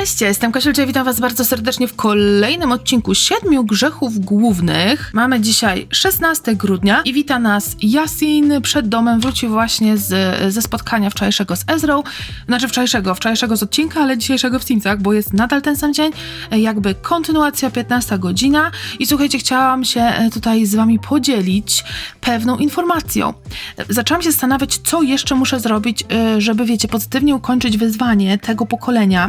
Cześć, ja jestem Kasiulcia, witam was bardzo serdecznie w kolejnym odcinku Siedmiu Grzechów Głównych. Mamy dzisiaj 16 grudnia i wita nas Yasin. Przed domem wrócił właśnie z, ze spotkania wczorajszego z Ezrą. Znaczy wczorajszego, wczorajszego z odcinka, ale dzisiejszego w bo jest nadal ten sam dzień. Jakby kontynuacja, 15 godzina. I słuchajcie, chciałam się e, tutaj z wami podzielić pewną informacją. Zaczęłam się zastanawiać, co jeszcze muszę zrobić, e, żeby, wiecie, pozytywnie ukończyć wyzwanie tego pokolenia.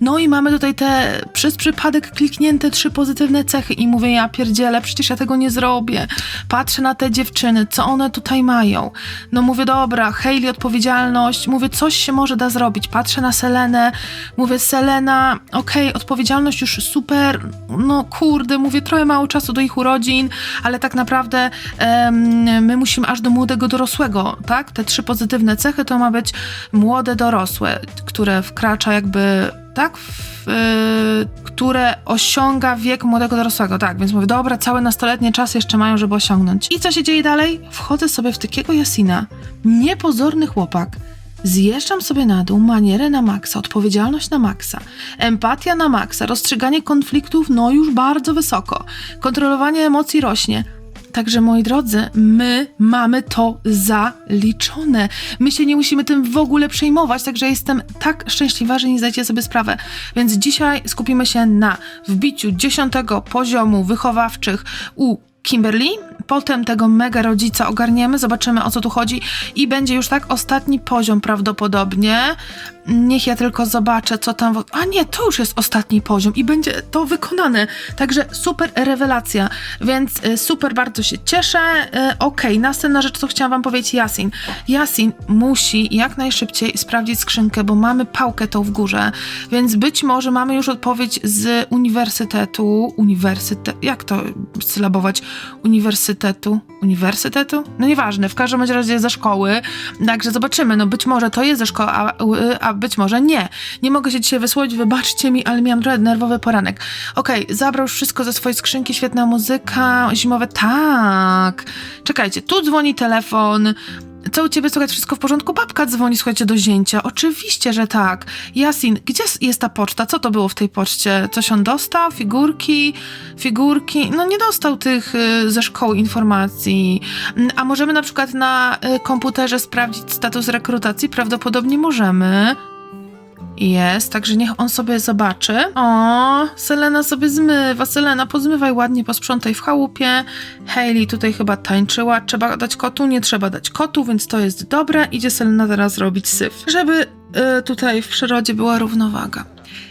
No i mamy tutaj te przez przypadek kliknięte trzy pozytywne cechy i mówię, ja pierdzielę, przecież ja tego nie zrobię. Patrzę na te dziewczyny, co one tutaj mają. No mówię, dobra, Hayley odpowiedzialność, mówię, coś się może da zrobić. Patrzę na Selenę, mówię, Selena, okej, okay, odpowiedzialność już super, no kurde, mówię, trochę mało czasu do ich urodzin, ale tak naprawdę em, my musimy aż do młodego dorosłego, tak? Te trzy pozytywne cechy to ma być młode dorosłe, które wkracza jakby tak, w, y, które osiąga wiek młodego dorosłego, tak, więc mówię, dobra, całe nastoletnie czas jeszcze mają, żeby osiągnąć. I co się dzieje dalej? Wchodzę sobie w takiego Jasina, niepozorny chłopak, Zjeżdżam sobie na dół, manierę na maksa, odpowiedzialność na maksa, empatia na maksa, rozstrzyganie konfliktów no już bardzo wysoko, kontrolowanie emocji rośnie, Także moi drodzy, my mamy to zaliczone. My się nie musimy tym w ogóle przejmować, także jestem tak szczęśliwa, że nie zdajecie sobie sprawę. Więc dzisiaj skupimy się na wbiciu dziesiątego poziomu wychowawczych u Kimberly, potem tego mega rodzica ogarniemy, zobaczymy o co tu chodzi i będzie już tak ostatni poziom prawdopodobnie. Niech ja tylko zobaczę, co tam. A nie, to już jest ostatni poziom i będzie to wykonane. Także super rewelacja, więc y, super bardzo się cieszę. Y, okay, następna rzecz, co chciałam Wam powiedzieć, Yasin. Yasin musi jak najszybciej sprawdzić skrzynkę, bo mamy pałkę tą w górze, więc być może mamy już odpowiedź z uniwersytetu. Uniwersytet, jak to sylabować? Uniwersytetu. Uniwersytetu? No nieważne, w każdym razie ze szkoły. Także zobaczymy. No być może to jest ze szkoły, a, a być może nie. Nie mogę się dzisiaj wysłać, wybaczcie mi, ale miałam trochę nerwowy poranek. Okej, okay, zabrał wszystko ze swojej skrzynki, świetna muzyka, zimowe, tak. Czekajcie, tu dzwoni telefon, co u ciebie słychać? Wszystko w porządku? Babka dzwoni, słuchajcie, do zięcia. Oczywiście, że tak. Jasin, gdzie jest ta poczta? Co to było w tej poczcie? Coś on dostał? Figurki? Figurki? No nie dostał tych y, ze szkoły informacji. Mm, a możemy na przykład na y, komputerze sprawdzić status rekrutacji? Prawdopodobnie możemy. Jest, także niech on sobie zobaczy. O, Selena sobie zmywa. Selena, pozmywaj ładnie, posprzątaj w chałupie. Hayley tutaj chyba tańczyła. Trzeba dać kotu? Nie trzeba dać kotu, więc to jest dobre. Idzie Selena teraz robić syf. Żeby y, tutaj w przyrodzie była równowaga.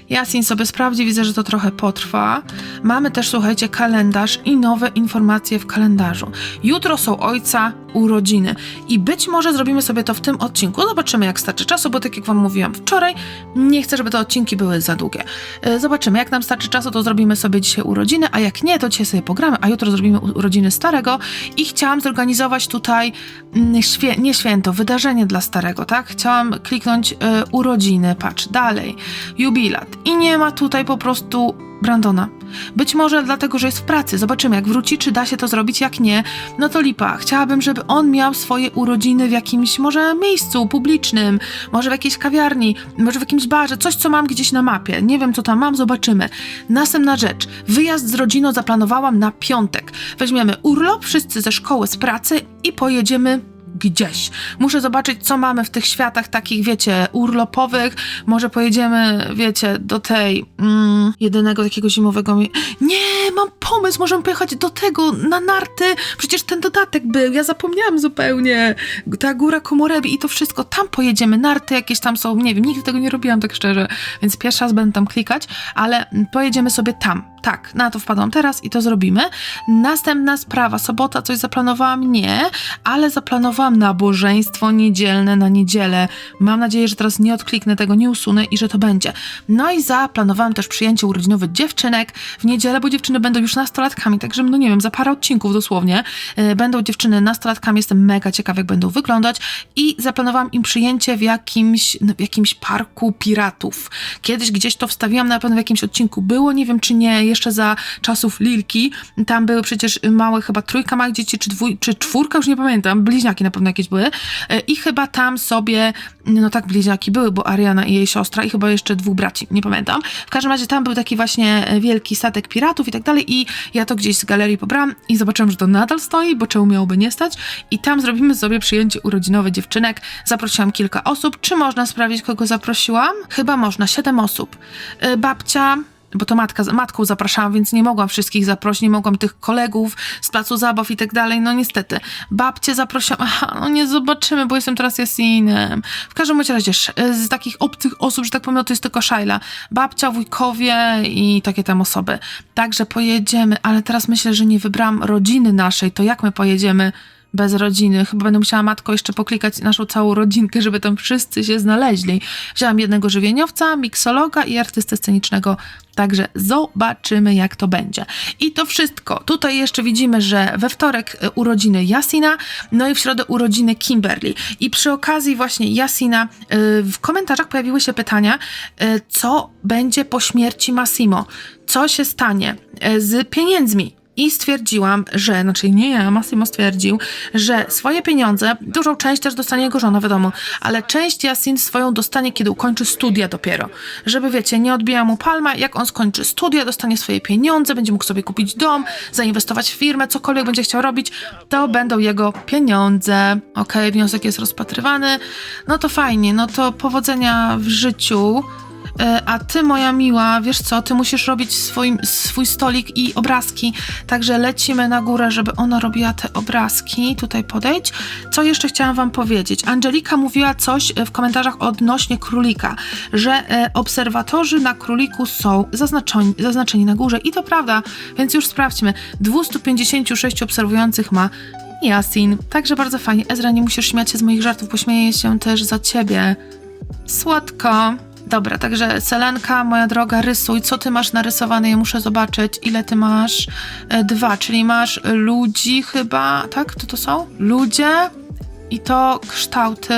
Jasin sobie sprawdzi, widzę, że to trochę potrwa. Mamy też, słuchajcie, kalendarz i nowe informacje w kalendarzu. Jutro są ojca urodziny i być może zrobimy sobie to w tym odcinku. Zobaczymy, jak starczy czasu, bo tak jak Wam mówiłam wczoraj, nie chcę, żeby te odcinki były za długie. E, zobaczymy, jak nam starczy czasu, to zrobimy sobie dzisiaj urodziny, a jak nie, to dzisiaj sobie pogramy, a jutro zrobimy urodziny starego i chciałam zorganizować tutaj mm, świe nie święto, wydarzenie dla starego, tak? Chciałam kliknąć y, urodziny, patrz, dalej, jubilat i nie ma tutaj po prostu Brandona. Być może dlatego, że jest w pracy. Zobaczymy, jak wróci, czy da się to zrobić. Jak nie, no to lipa. Chciałabym, żeby on miał swoje urodziny w jakimś może miejscu publicznym, może w jakiejś kawiarni, może w jakimś barze, coś, co mam gdzieś na mapie. Nie wiem, co tam mam, zobaczymy. Następna rzecz. Wyjazd z rodziną zaplanowałam na piątek. Weźmiemy urlop, wszyscy ze szkoły, z pracy i pojedziemy gdzieś. Muszę zobaczyć, co mamy w tych światach takich, wiecie, urlopowych. Może pojedziemy, wiecie, do tej mm, jedynego takiego zimowego. Nie, mam pomysł, możemy pojechać do tego, na narty. Przecież ten dodatek był, ja zapomniałam zupełnie. Ta góra Komorebi i to wszystko. Tam pojedziemy, narty jakieś tam są, nie wiem, nigdy tego nie robiłam tak szczerze, więc pierwszy raz będę tam klikać, ale pojedziemy sobie tam tak, na to wpadłam teraz i to zrobimy. Następna sprawa, sobota coś zaplanowałam? Nie, ale zaplanowałam nabożeństwo niedzielne na niedzielę. Mam nadzieję, że teraz nie odkliknę tego, nie usunę i że to będzie. No i zaplanowałam też przyjęcie urodzinowe dziewczynek w niedzielę, bo dziewczyny będą już nastolatkami, także no nie wiem, za parę odcinków dosłownie yy, będą dziewczyny nastolatkami, jestem mega ciekawa jak będą wyglądać i zaplanowałam im przyjęcie w jakimś, w jakimś parku piratów. Kiedyś gdzieś to wstawiłam, na pewno w jakimś odcinku było, nie wiem czy nie jeszcze za czasów Lilki. Tam były przecież małe, chyba trójka małych dzieci, czy, dwój, czy czwórka, już nie pamiętam, bliźniaki na na jakieś były. E, I chyba tam sobie, no tak, bliźniaki były, bo Ariana i jej siostra i chyba jeszcze dwóch braci, nie pamiętam. W każdym razie tam był taki właśnie e, wielki statek piratów i tak dalej i ja to gdzieś z galerii pobrałam i zobaczyłam, że to nadal stoi, bo czemu miałoby nie stać i tam zrobimy sobie przyjęcie urodzinowe dziewczynek. Zaprosiłam kilka osób. Czy można sprawdzić, kogo zaprosiłam? Chyba można, siedem osób. E, babcia, bo to matka, matką zapraszałam, więc nie mogłam wszystkich zaprosić, nie mogłam tych kolegów z placu zabaw i tak dalej, no niestety. Babcie zaprosiłam, aha, no nie zobaczymy, bo jestem teraz Jasinem. W każdym razie z takich obcych osób, że tak powiem, no to jest tylko Shaila. Babcia, wujkowie i takie tam osoby. Także pojedziemy, ale teraz myślę, że nie wybrałam rodziny naszej, to jak my pojedziemy? Bez rodziny. Chyba będę musiała matko jeszcze poklikać naszą całą rodzinkę, żeby tam wszyscy się znaleźli. Wzięłam jednego żywieniowca, miksologa i artystę scenicznego. Także zobaczymy, jak to będzie. I to wszystko. Tutaj jeszcze widzimy, że we wtorek e, urodziny Jasina, no i w środę urodziny Kimberly. I przy okazji właśnie Jasina e, w komentarzach pojawiły się pytania, e, co będzie po śmierci Massimo? Co się stanie z pieniędzmi? I stwierdziłam, że, znaczy nie ja, Massimo stwierdził, że swoje pieniądze, dużą część też dostanie jego żona, wiadomo, ale część Yasin swoją dostanie, kiedy ukończy studia dopiero. Żeby, wiecie, nie odbija mu palma, jak on skończy studia, dostanie swoje pieniądze, będzie mógł sobie kupić dom, zainwestować w firmę, cokolwiek będzie chciał robić, to będą jego pieniądze. Okej, okay, wniosek jest rozpatrywany. No to fajnie, no to powodzenia w życiu. E, a ty, moja miła, wiesz co, ty musisz robić swoim, swój stolik i obrazki, także lecimy na górę, żeby ona robiła te obrazki. Tutaj podejdź. Co jeszcze chciałam wam powiedzieć? Angelika mówiła coś w komentarzach odnośnie królika, że e, obserwatorzy na króliku są zaznaczeni, zaznaczeni na górze i to prawda, więc już sprawdźmy. 256 obserwujących ma Yasin. Także bardzo fajnie. Ezra, nie musisz śmiać się z moich żartów, pośmieję się też za ciebie. Słodko. Dobra, także Selenka, moja droga, rysuj. Co ty masz narysowane? Ja muszę zobaczyć, ile ty masz. E, dwa, czyli masz ludzi chyba, tak? To to są? Ludzie i to kształty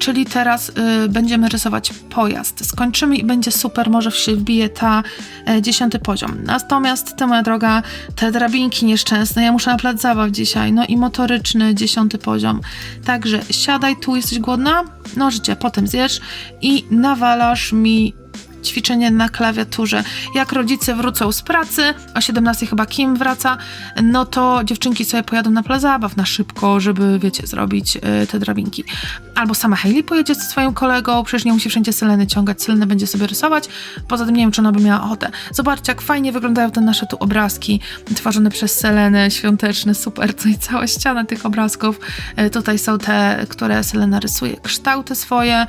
czyli teraz y, będziemy rysować pojazd. Skończymy i będzie super, może się wbije ta y, dziesiąty poziom. Natomiast ty, moja droga, te drabinki nieszczęsne, ja muszę na plac zabaw dzisiaj, no i motoryczny dziesiąty poziom. Także siadaj tu, jesteś głodna? No życie, potem zjesz i nawalasz mi ćwiczenie na klawiaturze. Jak rodzice wrócą z pracy, o 17 chyba Kim wraca, no to dziewczynki sobie pojadą na plac zabaw na szybko, żeby, wiecie, zrobić y, te drabinki. Albo sama Hailey pojedzie ze swoim kolegą, przecież nie musi wszędzie Seleny ciągać, Seleny będzie sobie rysować. Poza tym nie wiem, czy ona by miała ochotę. Zobaczcie, jak fajnie wyglądają te nasze tu obrazki tworzone przez Selenę, świąteczne, super, co i cała ściana tych obrazków. Y, tutaj są te, które Selena rysuje, kształty swoje,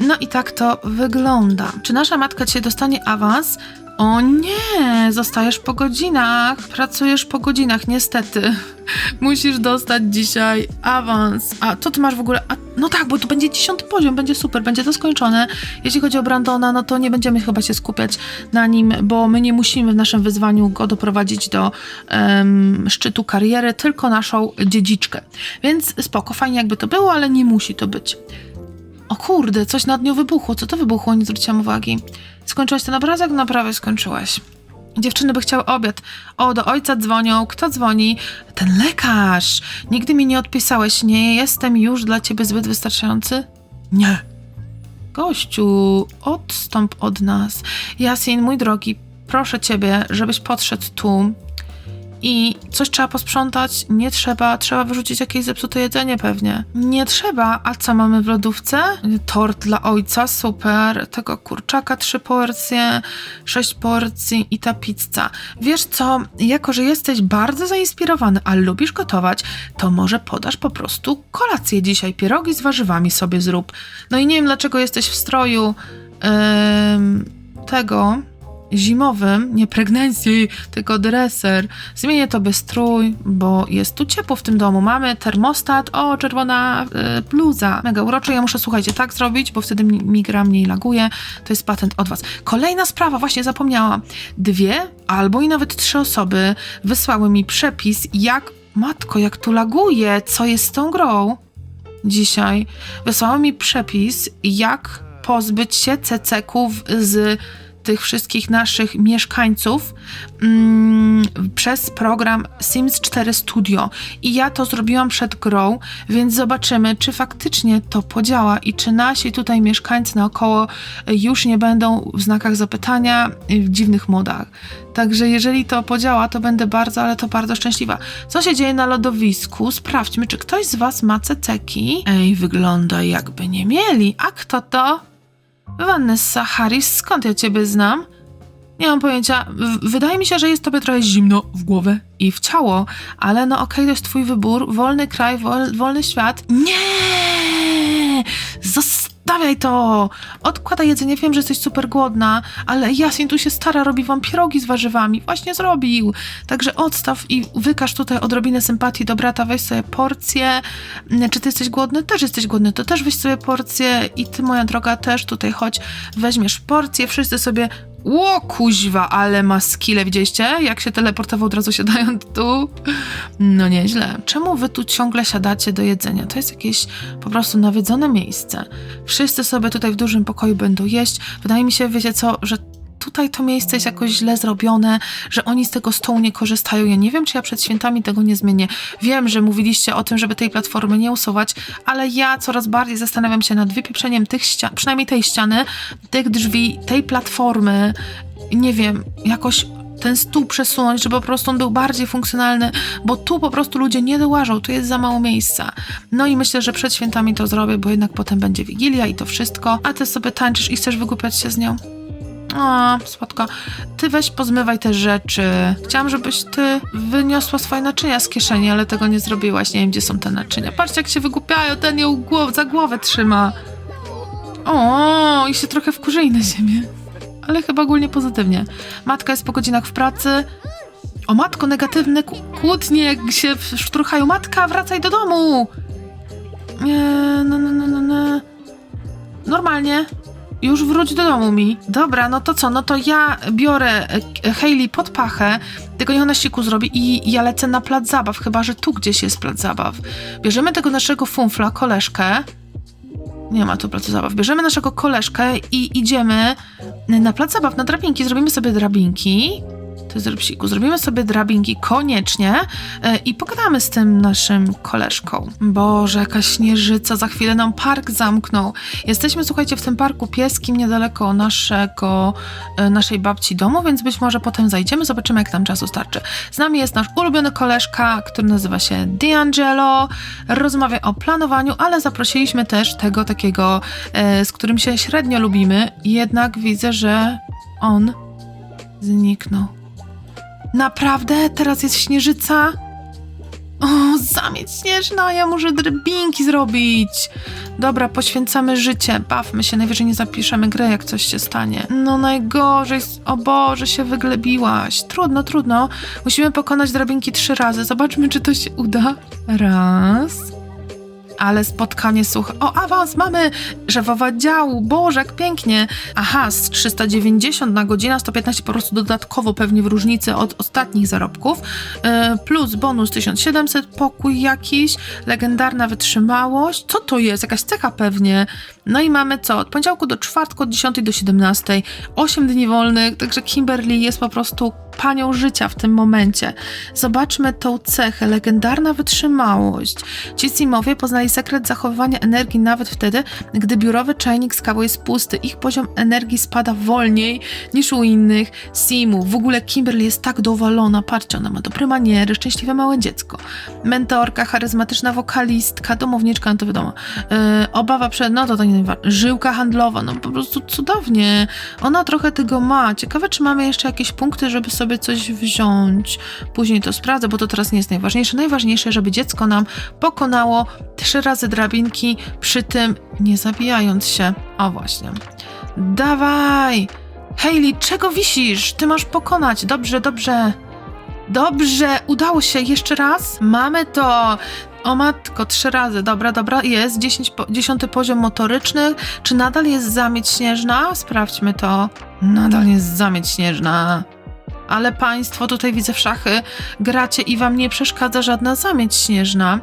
no i tak to wygląda. Czy nasza matka cię dostanie awans? O nie, zostajesz po godzinach, pracujesz po godzinach, niestety. Musisz dostać dzisiaj awans. A co ty masz w ogóle? A, no tak, bo to będzie dziesiąty poziom, będzie super, będzie to skończone. Jeśli chodzi o Brandona, no to nie będziemy chyba się skupiać na nim, bo my nie musimy w naszym wyzwaniu go doprowadzić do um, szczytu kariery, tylko naszą dziedziczkę. Więc spoko, fajnie jakby to było, ale nie musi to być. O kurde, coś nad nią wybuchło. Co to wybuchło? Nie zwróciłam uwagi. Skończyłaś ten obrazek? No prawie skończyłaś. Dziewczyny by chciały obiad. O, do ojca dzwonią. Kto dzwoni? Ten lekarz. Nigdy mi nie odpisałeś. Nie jestem już dla ciebie zbyt wystarczający? Nie. Gościu, odstąp od nas. Jasin, mój drogi, proszę ciebie, żebyś podszedł tu i coś trzeba posprzątać, nie trzeba, trzeba wyrzucić jakieś zepsute jedzenie pewnie. Nie trzeba, a co mamy w lodówce? Tort dla ojca, super, tego kurczaka trzy porcje, sześć porcji i ta pizza. Wiesz co, jako że jesteś bardzo zainspirowany, a lubisz gotować, to może podasz po prostu kolację dzisiaj, pierogi z warzywami sobie zrób. No i nie wiem dlaczego jesteś w stroju yy, tego zimowym, nie pregnancji, tylko dreser. Zmienię to by strój, bo jest tu ciepło w tym domu. Mamy termostat, o, czerwona y, bluza. Mega urocze. Ja muszę, słuchajcie, tak zrobić, bo wtedy mi, mi gra mniej laguje. To jest patent od was. Kolejna sprawa, właśnie zapomniałam. Dwie albo i nawet trzy osoby wysłały mi przepis, jak, matko, jak tu laguje, co jest z tą grą dzisiaj. Wysłały mi przepis, jak pozbyć się ceceków z tych wszystkich naszych mieszkańców mm, przez program Sims 4 Studio. I ja to zrobiłam przed grą, więc zobaczymy, czy faktycznie to podziała i czy nasi tutaj mieszkańcy naokoło już nie będą w znakach zapytania w dziwnych modach. Także jeżeli to podziała, to będę bardzo, ale to bardzo szczęśliwa. Co się dzieje na lodowisku? Sprawdźmy, czy ktoś z was ma ceceki. Ej, wygląda jakby nie mieli. A kto to? Vanessa Harris, skąd ja ciebie znam? Nie mam pojęcia. W- wydaje mi się, że jest tobie trochę zimno w głowę i w ciało, ale no okej, to jest twój wybór. Wolny kraj, wol, wolny świat. Nie! Zostawiaj to! Odkładaj jedzenie, wiem, że jesteś super głodna, ale Jasin tu się stara, robi wam pierogi z warzywami. Właśnie zrobił. Także odstaw i wykaż tutaj odrobinę sympatii do brata, weź sobie porcję. Czy ty jesteś głodny? Też jesteś głodny, to też weź sobie porcję i ty, moja droga, też tutaj chodź, weźmiesz porcję, wszyscy sobie Ło, kuźwa, ale ma skille, widzieliście? Jak się teleportował, od razu siadając tu. No nieźle. Czemu wy tu ciągle siadacie do jedzenia? To jest jakieś po prostu nawiedzone miejsce. Wszyscy sobie tutaj w dużym pokoju będą jeść. Wydaje mi się, wiecie co, że tutaj to miejsce jest jakoś źle zrobione, że oni z tego stołu nie korzystają. Ja nie wiem, czy ja przed świętami tego nie zmienię. Wiem, że mówiliście o tym, żeby tej platformy nie usuwać, ale ja coraz bardziej zastanawiam się nad wypieprzeniem tych ścian, przynajmniej tej ściany, tych drzwi, tej platformy. Nie wiem, jakoś ten stół przesunąć, żeby po prostu on był bardziej funkcjonalny, bo tu po prostu ludzie nie dołażą, tu jest za mało miejsca. No i myślę, że przed świętami to zrobię, bo jednak potem będzie Wigilia i to wszystko, a ty sobie tańczysz i chcesz wygłupiać się z nią. O, słodko. Ty weź pozmywaj te rzeczy. Chciałam, żebyś ty wyniosła swoje naczynia z kieszeni, ale tego nie zrobiłaś. Nie wiem, gdzie są te naczynia. Patrzcie, jak się wygłupiają. Ten ją głow za głowę trzyma. O, i się trochę wkurzyli na ziemię. Ale chyba ogólnie pozytywnie. Matka jest po godzinach w pracy. O matko, negatywne kłótnie, jak się szturchają. Matka, wracaj do domu! Nie, no, no, no, no, no. Normalnie. Już wróć do domu mi. Dobra, no to co? No to ja biorę e, Hailey pod pachę, tylko niech ona siku zrobi i ja lecę na plac zabaw, chyba że tu gdzieś jest plac zabaw. Bierzemy tego naszego funfla, koleżkę. Nie ma tu placu zabaw. Bierzemy naszego koleżkę i idziemy na plac zabaw, na drabinki. Zrobimy sobie drabinki. Jest drabsiku. Zrobimy sobie drabinki koniecznie e, i pogadamy z tym naszym koleżką. Boże, jaka śnieżyca, za chwilę nam park zamknął. Jesteśmy, słuchajcie, w tym parku pieskim niedaleko naszego, e, naszej babci domu, więc być może potem zajdziemy, zobaczymy, jak tam czasu starczy. Z nami jest nasz ulubiony koleżka, który nazywa się D'Angelo. Rozmawia o planowaniu, ale zaprosiliśmy też tego takiego, e, z którym się średnio lubimy, jednak widzę, że on zniknął. Naprawdę? Teraz jest śnieżyca? O, zamieć śnieżna, ja muszę drabinki zrobić. Dobra, poświęcamy życie, bawmy się, najwyżej nie zapiszemy gry, jak coś się stanie. No najgorzej, o Boże, się wyglebiłaś. Trudno, trudno. Musimy pokonać drabinki trzy razy. Zobaczmy, czy to się uda. Raz. Ale spotkanie suche. O, awans mamy! Żewowa działu. Boże, jak pięknie. Aha, z 390 na godzinę, 115 po prostu dodatkowo pewnie w różnicy od ostatnich zarobków. Yy, plus bonus 1700, pokój jakiś, legendarna wytrzymałość. Co to jest? Jakaś cecha pewnie. No i mamy co? Od poniedziałku do czwartku, od 10 do 17. 8 dni wolnych, także Kimberly jest po prostu panią życia w tym momencie. Zobaczmy tą cechę, legendarna wytrzymałość. Ci Simowie poznali sekret zachowywania energii nawet wtedy, gdy biurowy czajnik z kawą jest pusty. Ich poziom energii spada wolniej niż u innych Simów. W ogóle Kimberly jest tak dowalona. Patrzcie, ona ma dobre maniery, szczęśliwe małe dziecko. Mentorka, charyzmatyczna wokalistka, domowniczka, no to wiadomo. Yy, obawa przed, no to to nie. Żyłka handlowa, no po prostu cudownie. Ona trochę tego ma. Ciekawe, czy mamy jeszcze jakieś punkty, żeby sobie coś wziąć. Później to sprawdzę, bo to teraz nie jest najważniejsze. Najważniejsze, żeby dziecko nam pokonało trzy razy drabinki, przy tym nie zabijając się. O właśnie. Dawaj! Hayley, czego wisisz? Ty masz pokonać. Dobrze, dobrze. Dobrze, udało się. Jeszcze raz. Mamy to. O matko, trzy razy. Dobra, dobra, jest. 10 po, dziesiąty poziom motoryczny. Czy nadal jest zamieć śnieżna? Sprawdźmy to. Nadal jest zamieć śnieżna. Ale państwo tutaj widzę w szachy gracie i wam nie przeszkadza żadna zamieć śnieżna.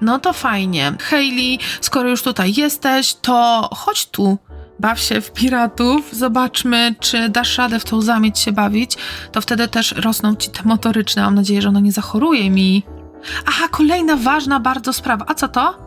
No to fajnie. Hayley, skoro już tutaj jesteś, to chodź tu. baw się w piratów, zobaczmy, czy dasz radę w tą zamieć się bawić, to wtedy też rosną ci te motoryczne. Mam nadzieję, że ona nie zachoruje mi. Aha, kolejna ważna bardzo sprawa. A co to?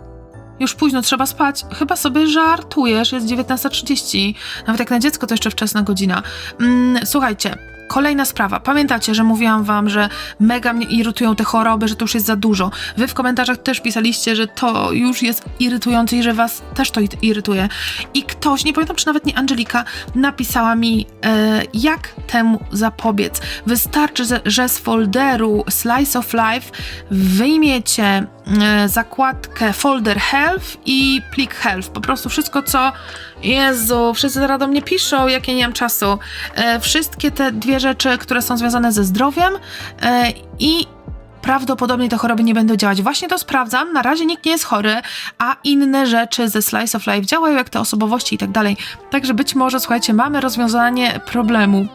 Już późno trzeba spać. Chyba sobie żartujesz, jest 19.30. Nawet jak na dziecko to jeszcze wczesna godzina. Mm, słuchajcie, Kolejna sprawa. Pamiętacie, że mówiłam wam, że mega mnie irytują te choroby, że to już jest za dużo. Wy w komentarzach też pisaliście, że to już jest irytujące i że was też to irytuje. I ktoś, nie pamiętam czy nawet nie Angelika, napisała mi, e, jak temu zapobiec. Wystarczy, że z folderu Slice of Life wyjmiecie e, zakładkę folder health i plik health. Po prostu wszystko, co Jezu, wszyscy teraz do mnie piszą, jak ja nie mam czasu. E, wszystkie te dwie rzeczy, które są związane ze zdrowiem e, i prawdopodobnie te choroby nie będą działać. Właśnie to sprawdzam. Na razie nikt nie jest chory, a inne rzeczy ze Slice of Life działają, jak te osobowości i tak dalej. Także być może, słuchajcie, mamy rozwiązanie problemu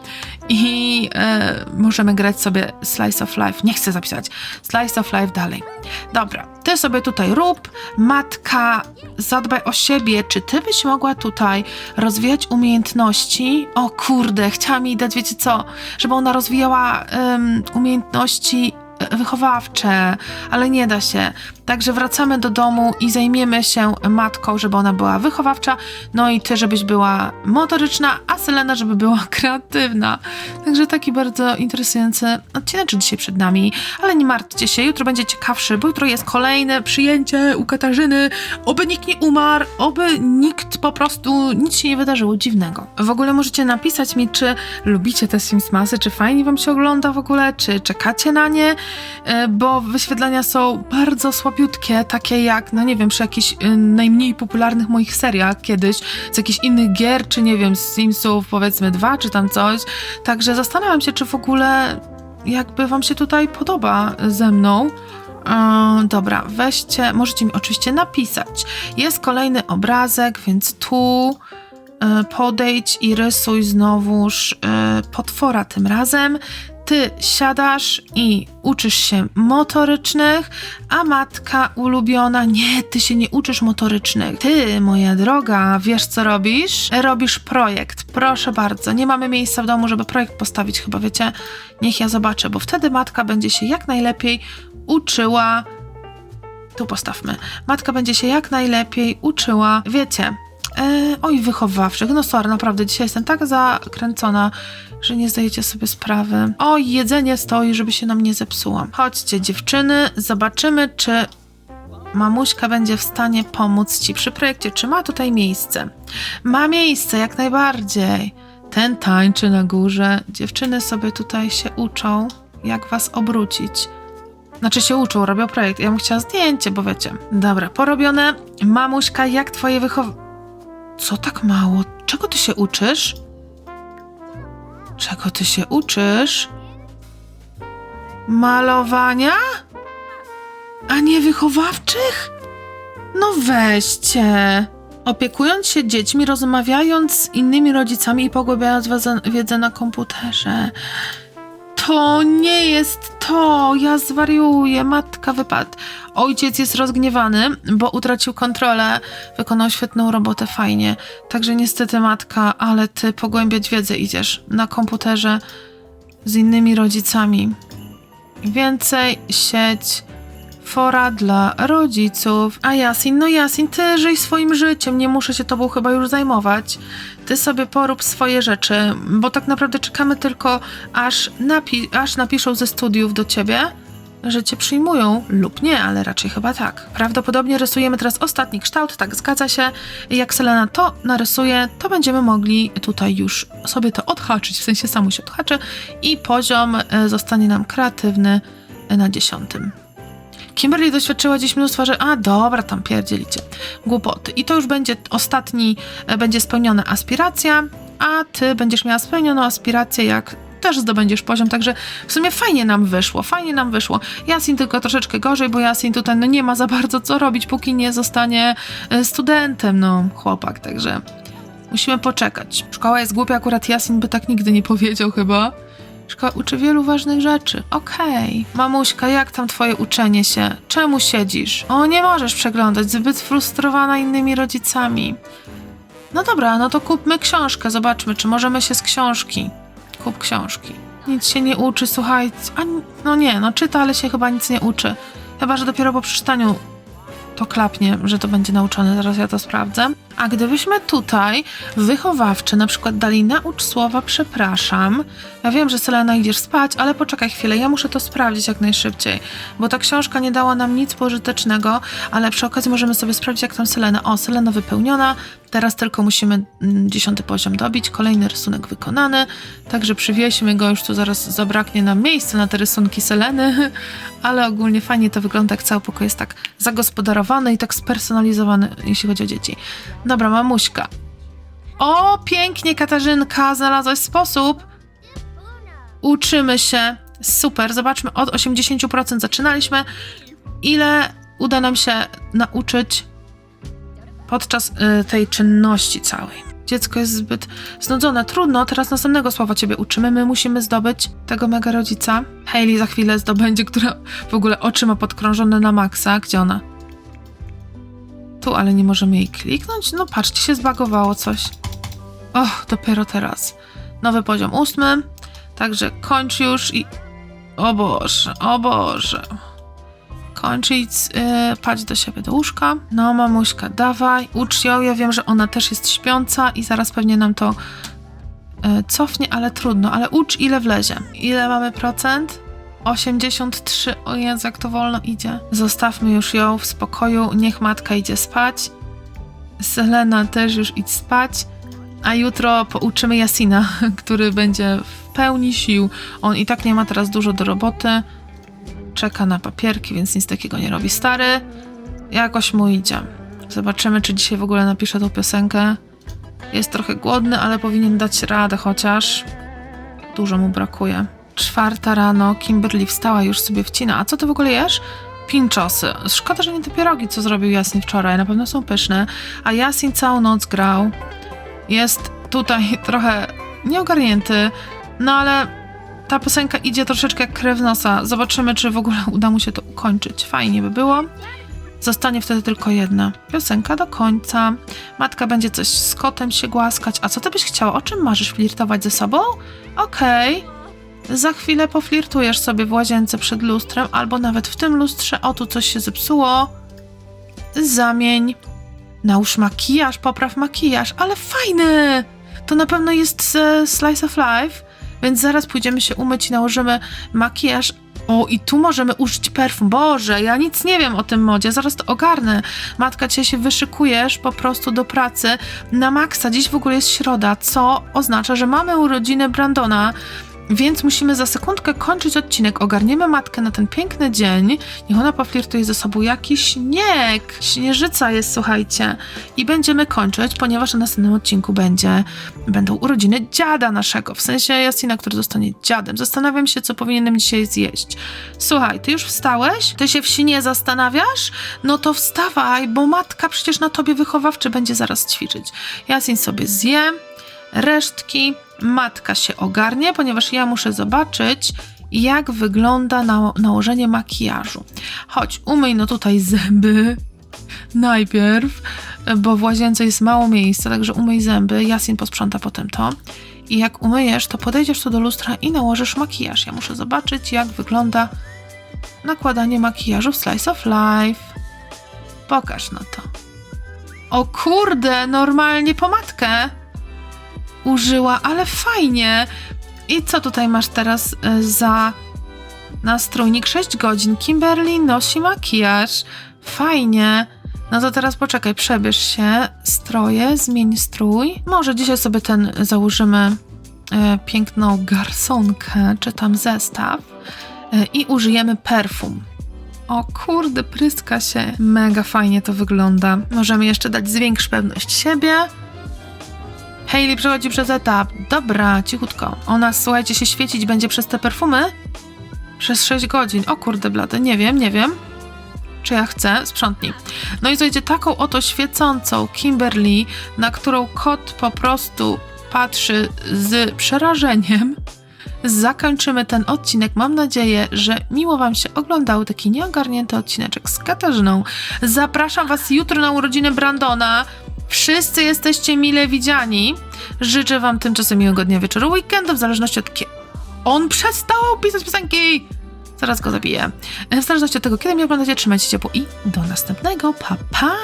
i e, możemy grać sobie Slice of Life. Nie chcę zapisać. Slice of Life dalej. Dobra, ty sobie tutaj rób. Matka, zadbaj o siebie. Czy ty byś mogła tutaj rozwijać umiejętności? O kurde, chciała mi dać, wiecie co, żeby ona rozwijała um, umiejętności wychowawcze, ale nie da się. Także wracamy do domu i zajmiemy się matką, żeby ona była wychowawcza, no i ty, żebyś była motoryczna, a Selena, żeby była kreatywna. Także taki bardzo interesujący odcinek dzisiaj przed nami, ale nie martwcie się, jutro będzie ciekawszy, bo jutro jest kolejne przyjęcie u Katarzyny. Oby nikt nie umarł, oby nikt po prostu, nic się nie wydarzyło dziwnego. W ogóle możecie napisać mi, czy lubicie te Simsmasy, czy fajnie wam się ogląda w ogóle, czy czekacie na nie, e, bo wyświetlenia są bardzo słabe słabiutkie, takie jak, no nie wiem, przy jakichś y, najmniej popularnych moich seriach kiedyś, z jakichś innych gier, czy nie wiem, z Simsów powiedzmy dwa, czy tam coś. Także zastanawiam się, czy w ogóle jakby wam się tutaj podoba ze mną. Yy, dobra, weźcie, możecie mi oczywiście napisać. Jest kolejny obrazek, więc tu yy, podejdź i rysuj znowuż yy, potwora tym razem ty siadasz i uczysz się motorycznych, a matka ulubiona, nie, ty się nie uczysz motorycznych. Ty, moja droga, wiesz co robisz? Robisz projekt. Proszę bardzo, nie mamy miejsca w domu, żeby projekt postawić, chyba wiecie? Niech ja zobaczę, bo wtedy matka będzie się jak najlepiej uczyła. Tu postawmy. Matka będzie się jak najlepiej uczyła, wiecie, E, oj, wychowawczych. No sorry, naprawdę, dzisiaj jestem tak zakręcona, że nie zdajecie sobie sprawy. Oj, jedzenie stoi, żeby się nam nie zepsuło. Chodźcie, dziewczyny, zobaczymy, czy mamuśka będzie w stanie pomóc ci przy projekcie. Czy ma tutaj miejsce? Ma miejsce, jak najbardziej. Ten tańczy na górze. Dziewczyny sobie tutaj się uczą, jak was obrócić. Znaczy się uczą, robią projekt. Ja bym chciała zdjęcie, bo wiecie. Dobra, porobione. Mamuśka, jak twoje wychowanie... Co tak mało? Czego ty się uczysz? Czego ty się uczysz? Malowania? A nie wychowawczych? No weźcie. Opiekując się dziećmi, rozmawiając z innymi rodzicami i pogłębiając wiedzę na komputerze. To nie jest to, ja zwariuję, matka wypadł. Ojciec jest rozgniewany, bo utracił kontrolę, wykonał świetną robotę, fajnie. Także niestety matka, ale ty pogłębiać wiedzę idziesz na komputerze z innymi rodzicami. Więcej sieć fora dla rodziców. A Jasin, no Jasin, ty żyj swoim życiem, nie muszę się tobą chyba już zajmować. Ty sobie porób swoje rzeczy, bo tak naprawdę czekamy tylko, aż, napi aż napiszą ze studiów do ciebie, że cię przyjmują, lub nie, ale raczej chyba tak. Prawdopodobnie rysujemy teraz ostatni kształt, tak, zgadza się. Jak Selena to narysuje, to będziemy mogli tutaj już sobie to odhaczyć, w sensie samo się odhaczy i poziom e, zostanie nam kreatywny na dziesiątym. Kimberly doświadczyła dziś mnóstwa, że a dobra, tam pierdzielicie, głupoty. I to już będzie ostatni, e, będzie spełniona aspiracja, a ty będziesz miała spełnioną aspirację, jak też zdobędziesz poziom, także w sumie fajnie nam wyszło, fajnie nam wyszło. Jasin tylko troszeczkę gorzej, bo Jasin tutaj no nie ma za bardzo co robić, póki nie zostanie e, studentem, no chłopak, także musimy poczekać. Szkoła jest głupia, akurat Jasin by tak nigdy nie powiedział chyba. Szkoła uczy wielu ważnych rzeczy. Okej. Mamuśka, jak tam twoje uczenie się? Czemu siedzisz? O, nie możesz przeglądać, zbyt frustrowana innymi rodzicami. No dobra, no to kupmy książkę, zobaczmy, czy możemy się z książki. Kup książki. Nic się nie uczy, słuchajcie. A, no nie, no czyta, ale się chyba nic nie uczy. Chyba, że dopiero po przeczytaniu to klapnie, że to będzie nauczone, zaraz ja to sprawdzę. A gdybyśmy tutaj wychowawcze na przykład dali naucz słowa przepraszam. Ja wiem, że Selena idziesz spać, ale poczekaj chwilę, ja muszę to sprawdzić jak najszybciej, bo ta książka nie dała nam nic pożytecznego, ale przy okazji możemy sobie sprawdzić jak tam Selena. O, Selena wypełniona, teraz tylko musimy mm, dziesiąty poziom dobić, kolejny rysunek wykonany, także przywieźmy go, już tu zaraz zabraknie nam miejsca na te rysunki Seleny, ale ogólnie fajnie to wygląda, jak cały pokój jest tak zagospodarowany i tak spersonalizowany, jeśli chodzi o dzieci. Dobra, mamuśka. O, pięknie, Katarzynka, znalazłaś sposób. Uczymy się. Super, zobaczmy, od 80% zaczynaliśmy. Ile uda nam się nauczyć podczas y, tej czynności całej? Dziecko jest zbyt znudzone. Trudno, teraz następnego słowa ciebie uczymy. My musimy zdobyć tego mega rodzica. Hailey za chwilę zdobędzie, która w ogóle oczy ma podkrążone na maksa. Gdzie ona? Tu, ale nie możemy jej kliknąć? No patrzcie, się zbagowało coś. Och, dopiero teraz. Nowy poziom ósmy. Także kończ już i... O Boże, o Boże. Kończyć, yy, do siebie do łóżka. No, mamuśka, dawaj, ucz ją. Ja wiem, że ona też jest śpiąca i zaraz pewnie nam to yy, cofnie, ale trudno. Ale ucz, ile wlezie. Ile mamy procent? 83. O Jezu, jak to wolno idzie. Zostawmy już ją w spokoju. Niech matka idzie spać. Selena też już idź spać. A jutro pouczymy Jasina, który będzie w pełni sił. On i tak nie ma teraz dużo do roboty. Czeka na papierki, więc nic takiego nie robi. Stary, jakoś mu idzie. Zobaczymy, czy dzisiaj w ogóle napisze tą piosenkę. Jest trochę głodny, ale powinien dać radę chociaż. Dużo mu brakuje. Czwarta rano, Kimberly wstała, już sobie wcina. A co ty w ogóle jesz? Pinczosy. Szkoda, że nie te pierogi, co zrobił Jasin wczoraj. Na pewno są pyszne. A Jasin całą noc grał. Jest tutaj trochę nieogarnięty, no ale ta piosenka idzie troszeczkę jak krew nosa. Zobaczymy, czy w ogóle uda mu się to ukończyć. Fajnie by było. Zostanie wtedy tylko jedna. Piosenka do końca. Matka będzie coś z kotem się głaskać. A co ty byś chciała? O czym marzysz? Flirtować ze sobą? Okej. Okay. Za chwilę poflirtujesz sobie w łazience przed lustrem, albo nawet w tym lustrze, o tu coś się zepsuło. Zamień. Nałóż makijaż, popraw makijaż, ale fajny! To na pewno jest e, Slice of Life, więc zaraz pójdziemy się umyć i nałożymy makijaż. O, i tu możemy użyć perfum. Boże, ja nic nie wiem o tym modzie, zaraz to ogarnę. Matka, dzisiaj się wyszykujesz po prostu do pracy na maksa. Dziś w ogóle jest środa, co oznacza, że mamy urodziny Brandona. Więc musimy za sekundkę kończyć odcinek. Ogarniemy matkę na ten piękny dzień. Niech ona poflirtuje ze sobą jakiś śnieg. Śnieżyca jest, słuchajcie. I będziemy kończyć, ponieważ na następnym odcinku będzie, będą urodziny dziada naszego. W sensie Jasina, który zostanie dziadem. Zastanawiam się, co powinienem dzisiaj zjeść. Słuchaj, ty już wstałeś? Ty się w śnie zastanawiasz? No to wstawaj, bo matka przecież na tobie wychowawczy będzie zaraz ćwiczyć. Jasin sobie zje resztki matka się ogarnie, ponieważ ja muszę zobaczyć, jak wygląda na nałożenie makijażu. Chodź, umyj no tutaj zęby najpierw, bo w łazience jest mało miejsca, także umyj zęby, Jasin posprząta potem to. I jak umyjesz, to podejdziesz tu do lustra i nałożysz makijaż. Ja muszę zobaczyć, jak wygląda nakładanie makijażu w Slice of Life. Pokaż na to. O kurde, normalnie pomadkę użyła, ale fajnie. I co tutaj masz teraz y, za nastrójnik? 6 godzin. Kimberly nosi makijaż. Fajnie. No to teraz poczekaj, przebierz się, stroje, zmień strój. Może dzisiaj sobie ten założymy e, piękną garsonkę, czy tam zestaw e, i użyjemy perfum. O kurde, pryska się. Mega fajnie to wygląda. Możemy jeszcze dać zwiększ pewność siebie. Hayley przechodzi przez etap. Dobra, cichutko. Ona, słuchajcie, się świecić będzie przez te perfumy? Przez 6 godzin. O kurde blady, nie wiem, nie wiem. Czy ja chcę? Sprzątnij. No i słuchajcie, taką oto świecącą Kimberly, na którą kot po prostu patrzy z przerażeniem. Zakończymy ten odcinek. Mam nadzieję, że miło Wam się oglądał taki nieogarnięty odcineczek z Katarzyną. Zapraszam Was jutro na urodziny Brandona Wszyscy jesteście mile widziani. Życzę wam tymczasem miłego dnia, wieczoru, weekendu, w zależności od kiedy... On przestał pisać piosenki! Zaraz go zabiję. W zależności od tego, kiedy mnie oglądacie, trzymajcie się ciepło i do następnego. Pa, pa!